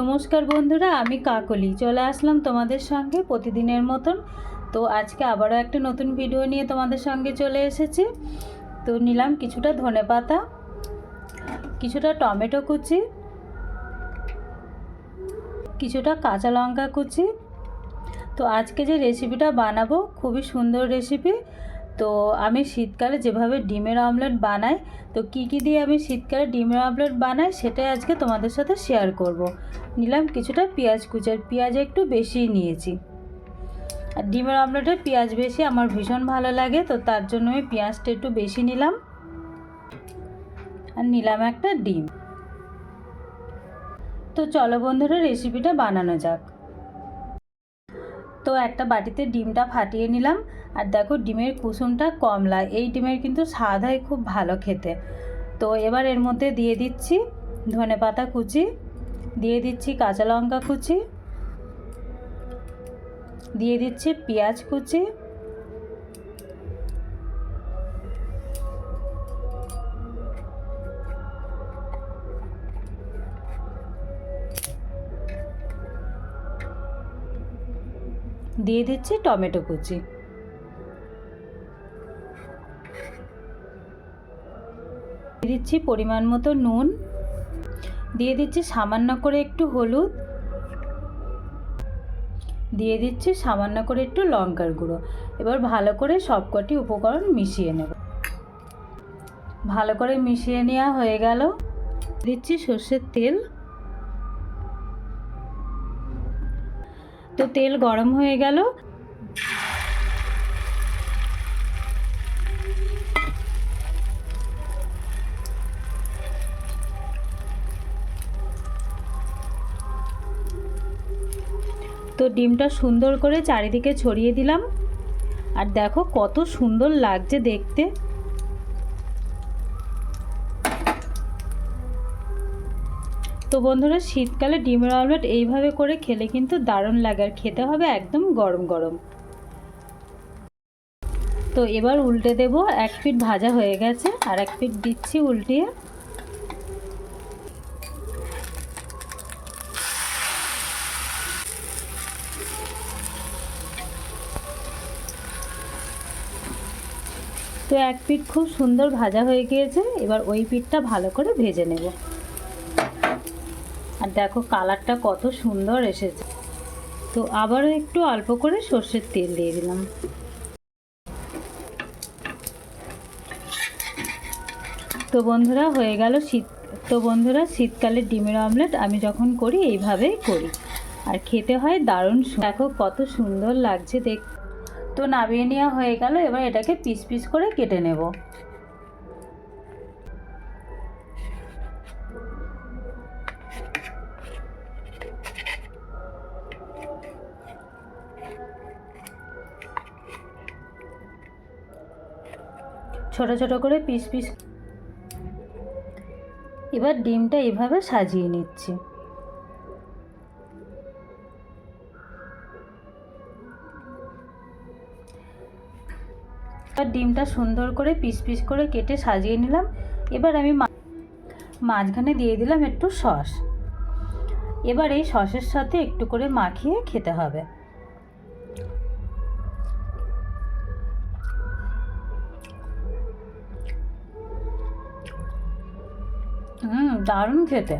নমস্কার বন্ধুরা, আমি কাকলি। চলে আসলাম তোমাদের সঙ্গে প্রতিদিনের মতন। তো আজকে আবারও একটা নতুন ভিডিও নিয়ে তোমাদের সঙ্গে চলে এসেছি। তো নিলাম কিছুটা ধনেপাতা কিছুটা টমেটো কুচি, কিছুটা কাঁচা লঙ্কা কুচি। তো আজকে যে রেসিপিটা বানাবো, খুবই সুন্দর রেসিপি তো আমি শীতকালে যেভাবে ডিমের অমলেট বানাই, তো কি কি দিয়ে আমি শীতকালে ডিমের অমলেট বানাই সেটাই আজকে তোমাদের সাথে শেয়ার করব। নিলাম কিছুটা পেঁয়াজ কুচার পেঁয়াজ একটু বেশিই নিয়েছি। আর ডিমের অমলেটে পেঁয়াজ বেশি আমার ভীষণ ভালো লাগে, তো তার জন্য আমি পেঁয়াজটা একটু বেশি নিলাম। আর নিলাম একটা ডিম। তো চলো বন্ধুরা রেসিপিটা বানানো যাক। তো একটা বাটিতে ডিমটা ফাটিয়ে নিলাম। আর দেখো ডিমের কুসুমটা কমলা। এই ডিমের কিন্তু স্বাদ হয় খুব ভালো খেতে। তো এবার এর মধ্যে দিয়ে দিচ্ছি ধনে পাতা কুচি, দিয়ে দিচ্ছি কাঁচা লঙ্কা কুচি, দিয়ে দিচ্ছি পেঁয়াজ কুচি দিয়ে দিচ্ছি টমেটো কুচি। দিয়ে দিচ্ছি পরিমাণ মতো নুন। দিয়ে দিচ্ছি সামান্য করে একটু হলুদ। দিয়ে দিচ্ছি সামান্য করে একটু লঙ্কার গুঁড়ো। এবার ভালো করে সবকটি উপকরণ মিশিয়ে নেব। ভালো করে মিশিয়ে নেওয়া হয়ে গেল। দিচ্ছি সর্ষের তেল। তো তেল গরম হয়ে গেল। তো ডিমটা সুন্দর করে চারিদিকে ছড়িয়ে দিলাম। আর দেখো কত সুন্দর লাগছে দেখতে। তো বন্ধুরা, শীতকালে ডিমের অমলেট এইভাবে করে খেলে কিন্তু দারুণ লাগে আর খেতে হবে একদম গরম গরম। তো এবার উল্টে দেব এক পিঠ ভাজা হয়ে গেছে আর এক পিঠ দিচ্ছি উল্টিয়ে। তো এক পিঠ খুব সুন্দর ভাজা হয়ে গিয়েছে, এবার ওই পিঠটা ভালো করে ভেজে নেব। আর দেখো কালারটা কত সুন্দর এসেছে। তো আবারও একটু অল্প করে সর্ষের তেল দিয়ে দিলাম। তো বন্ধুরা, হয়ে গেল শীত তো বন্ধুরা, শীতকালে ডিমের অমলেট আমি যখন করি, এইভাবেই করি। আর খেতে হয় দারুণ দেখো কত সুন্দর লাগছে দেখ তো নামিয়ে নেওয়া হয়ে গেল, এবার এটাকে পিস পিস করে কেটে নেব। ছোট ছোট করে পিস পিস। এবার ডিমটা এভাবে সাজিয়ে নিচ্ছি। এবার ডিমটা সুন্দর করে পিস পিস করে কেটে সাজিয়ে নিলাম। এবার আমি মাঝখানে দিয়ে দিলাম একটু সস। এবার এই সসের সাথে একটু করে মাখিয়ে খেতে হবে। হুম দারুণ খেতে।